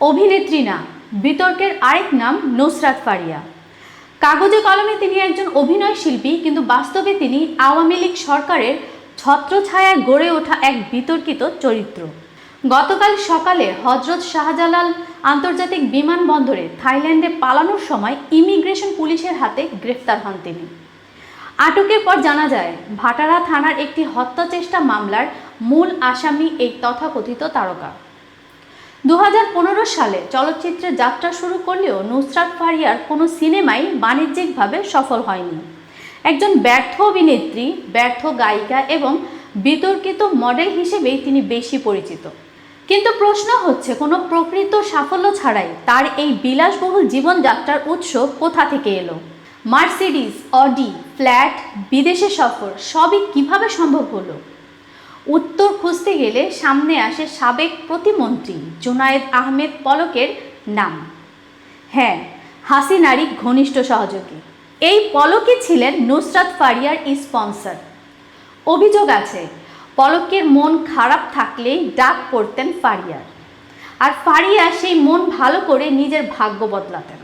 অভিনেত্রী না, বিতর্কের আরেক নাম নুসরাত ফারিয়া। কাগজে কলমে তিনি একজন অভিনয় শিল্পী, কিন্তু বাস্তবে তিনি আওয়ামী লীগ সরকারের ছত্রছায়ায় গড়ে ওঠা এক বিতর্কিত চরিত্র। গতকাল সকালে হজরত শাহজালাল আন্তর্জাতিক বিমানবন্দরে থাইল্যান্ডে পালানোর সময় ইমিগ্রেশন পুলিশের হাতে গ্রেফতার হন তিনি। আটকের পর জানা যায়, ভাটারা থানার একটি হত্যা চেষ্টা মামলার মূল আসামি এই তথাকথিত তারকা। দু হাজার পনেরো সালে চলচ্চিত্রে যাত্রা শুরু করলেও নুসরাত ফারিয়ার কোনো সিনেমাই বাণিজ্যিকভাবে সফল হয়নি। একজন ব্যর্থ অভিনেত্রী, ব্যর্থ গায়িকা এবং বিতর্কিত মডেল হিসেবেই তিনি বেশি পরিচিত। কিন্তু প্রশ্ন হচ্ছে, কোনো প্রকৃত সাফল্য ছাড়াই তার এই বিলাসবহুল জীবনযাত্রার উৎস কোথা থেকে এলো? মার্সিডিস অডি, ফ্ল্যাট, বিদেশে সফর, সবই কীভাবে সম্ভব হলো? উত্তর খুঁজতে গেলে সামনে আসে সাবেক প্রতিমন্ত্রী জুনায়েদ আহমেদ পলকের নাম। হ্যাঁ হাসিনারই ঘনিষ্ঠ সহযোগী। এই পলকে ছিলেন নুসরাত ফারিয়ার স্পন্সর। অভিযোগ আছে, পলকের মন খারাপ থাকলেই ডাক পড়তেন ফারিয়ার। আর ফারিয়া সেই মন ভালো করে নিজের ভাগ্য বদলাতেন।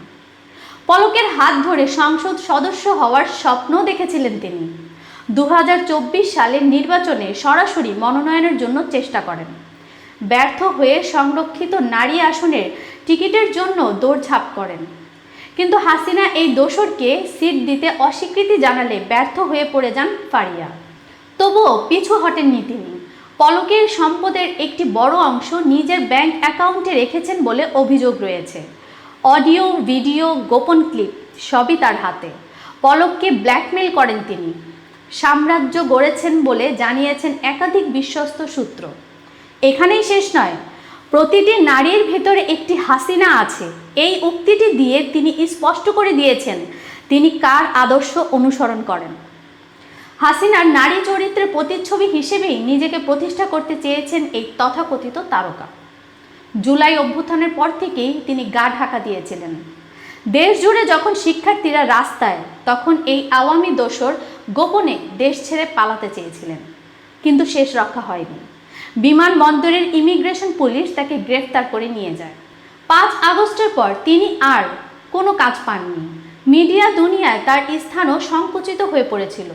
পলকের হাত ধরে সংসদ সদস্য হওয়ার স্বপ্ন দেখেছিলেন তিনি। দু হাজার চব্বিশ সালের নির্বাচনে সরাসরি মনোনয়নের জন্য চেষ্টা করেন। ব্যর্থ হয়ে সংরক্ষিত নারী আসনের টিকিটের জন্য দৌড়ঝাঁপ করেন। কিন্তু হাসিনা এই দোসরকে সিট দিতে অস্বীকৃতি জানালে ব্যর্থ হয়ে পড়ে যান ফারিয়া। তবুও পিছু হটেননি তিনি। পলকের সম্পদের একটি বড় অংশ নিজের ব্যাংক অ্যাকাউন্টে রেখেছেন বলে অভিযোগ রয়েছে। অডিও, ভিডিও, গোপন ক্লিপ সবই তার হাতে। পলককে ব্ল্যাকমেল করেন তিনি। সাম্রাজ্য গড়েছেন বলে জানিয়েছেন একাধিক বিশ্বস্ত সূত্র। এখানেই শেষ নয়, প্রতিটি নারীর ভেতরে একটি হাসিনা আছে। এই উক্তিটি দিয়ে তিনি স্পষ্ট করে দিয়েছেন, তিনি কার আদর্শ অনুসরণ করেন। হাসিনার নারী চরিত্রের প্রতিচ্ছবি হিসেবেই নিজেকে প্রতিষ্ঠা করতে চেয়েছেন এই তথাকথিত তারকা। জুলাই অভ্যুত্থানের পর থেকেই তিনি গা ঢাকা দিয়েছিলেন। দেশ জুড়ে যখন শিক্ষার্থীরা রাস্তায়, তখন এই আওয়ামী দোসর গোপনে দেশ ছেড়ে পালাতে চেয়েছিলেন, কিন্তু শেষ রক্ষা হয়নি। বিমানবন্দরের ইমিগ্রেশন পুলিশ তাকে গ্রেফতার করে নিয়ে যায়। পাঁচ আগস্টের পর তিনি আর কোনো কাজ পাননি। মিডিয়া দুনিয়ায় তার স্থানও সংকুচিত হয়ে পড়েছিল,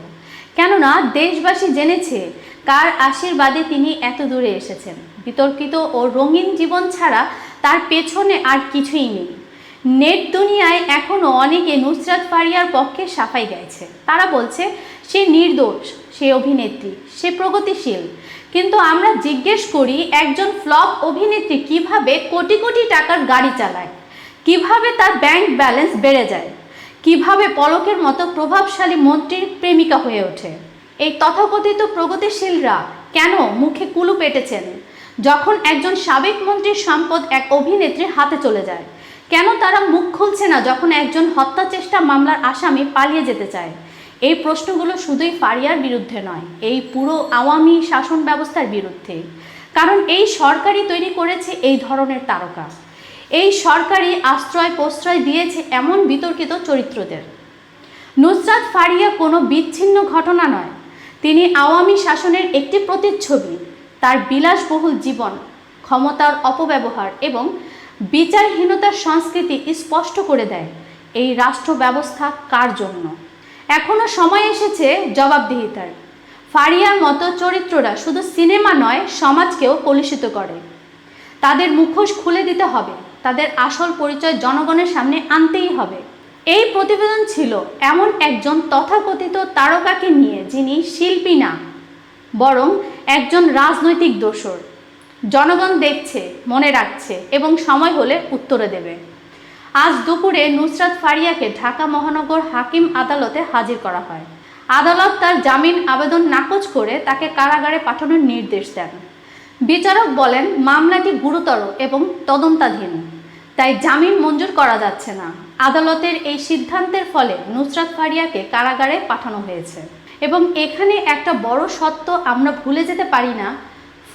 কেননা দেশবাসী জেনেছে কার আশীর্বাদে তিনি এত দূরে এসেছেন। বিতর্কিত ও রঙিন জীবন ছাড়া তার পেছনে আর কিছুই নেই। নেট দুনিয়ায় এখনও অনেকে নুসরাত ফারিয়ার পক্ষে সাফাই গাইছে। তারা বলছে, সে নির্দোষ, সে অভিনেত্রী, সে প্রগতিশীল। কিন্তু আমরা জিজ্ঞেস করি, একজন ফ্লপ অভিনেত্রী কীভাবে কোটি কোটি টাকার গাড়ি চালায়? কীভাবে তার ব্যাংক ব্যালেন্স বেড়ে যায়? কীভাবে পলকের মতো প্রভাবশালী মন্ত্রীর প্রেমিকা হয়ে ওঠে? এই তথাকথিত প্রগতিশীলরা কেন মুখে কুলু পেটেছেন? যখন একজন সাবেক মন্ত্রীর সম্পদ এক অভিনেত্রীর হাতে চলে যায় কেন তারা মুখ খুলছে না যখন একজন হত্যা চেষ্টা মামলার আসামি পালিয়ে যেতে চায়? এই প্রশ্নগুলো শুধুই ফারিয়ার বিরুদ্ধে নয়, এই পুরো আওয়ামী শাসন ব্যবস্থার বিরুদ্ধে। কারণ এই সরকারই তৈরি করেছে এই ধরনের তারকা। এই সরকারি আশ্রয় প্রশ্রয় দিয়েছে এমন বিতর্কিত চরিত্রদের। নুসরাত ফারিয়া কোনো বিচ্ছিন্ন ঘটনা নয়। তিনি আওয়ামী শাসনের একটি প্রতিচ্ছবি, তার বিলাসবহুল জীবন, ক্ষমতার অপব্যবহার এবং বিচারহীনতার সংস্কৃতি স্পষ্ট করে দেয়। এই রাষ্ট্র ব্যবস্থা কার জন্য? এখনও সময় এসেছে জবাবদিহিতার। ফারিয়ার মতো চরিত্ররা শুধু সিনেমা নয়, সমাজকেও কলুষিত করে। তাদের মুখোশ খুলে দিতে হবে। তাদের আসল পরিচয় জনগণের সামনে আনতেই হবে। এই প্রতিবেদন ছিল এমন একজন তথাকথিত তারকাকে নিয়ে যিনি শিল্পী না, বরং একজন রাজনৈতিক দোসর। জনগণ দেখছে, মনে রাখছে এবং সময় হলে উত্তরে দেবে। আজ দুপুরে নুসরাত ফারিয়াকে ঢাকা মহানগর হাকিম আদালতে হাজির করা হয়। আদালত তার জামিন আবেদন নাকচ করে তাকে কারাগারে পাঠানোর নির্দেশ দেন। বিচারক বলেন, মামলাটি গুরুতর এবং তদন্তাধীন, তাই জামিন মঞ্জুর করা যাচ্ছে না। আদালতের এই সিদ্ধান্তের ফলে নুসরাত ফারিয়াকে কারাগারে পাঠানো হয়েছে। এবং এখানে একটা বড় সত্য আমরা ভুলে যেতে পারি না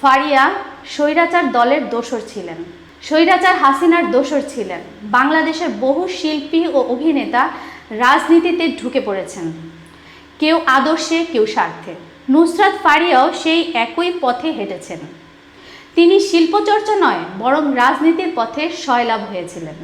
ফারিয়া স্বৈরাচার দলের দোসর ছিলেন। স্বৈরাচার হাসিনার দোসর ছিলেন। বাংলাদেশের বহু শিল্পী ও অভিনেতা রাজনীতিতে ঢুকে পড়েছেন। কেউ আদর্শে, কেউ স্বার্থে। নুসরাত ফারিয়াও সেই একই পথে হেঁটেছেন। তিনি শিল্পচর্চা নয়, বরং রাজনীতির পথে সয়লাভ হয়েছিলেন।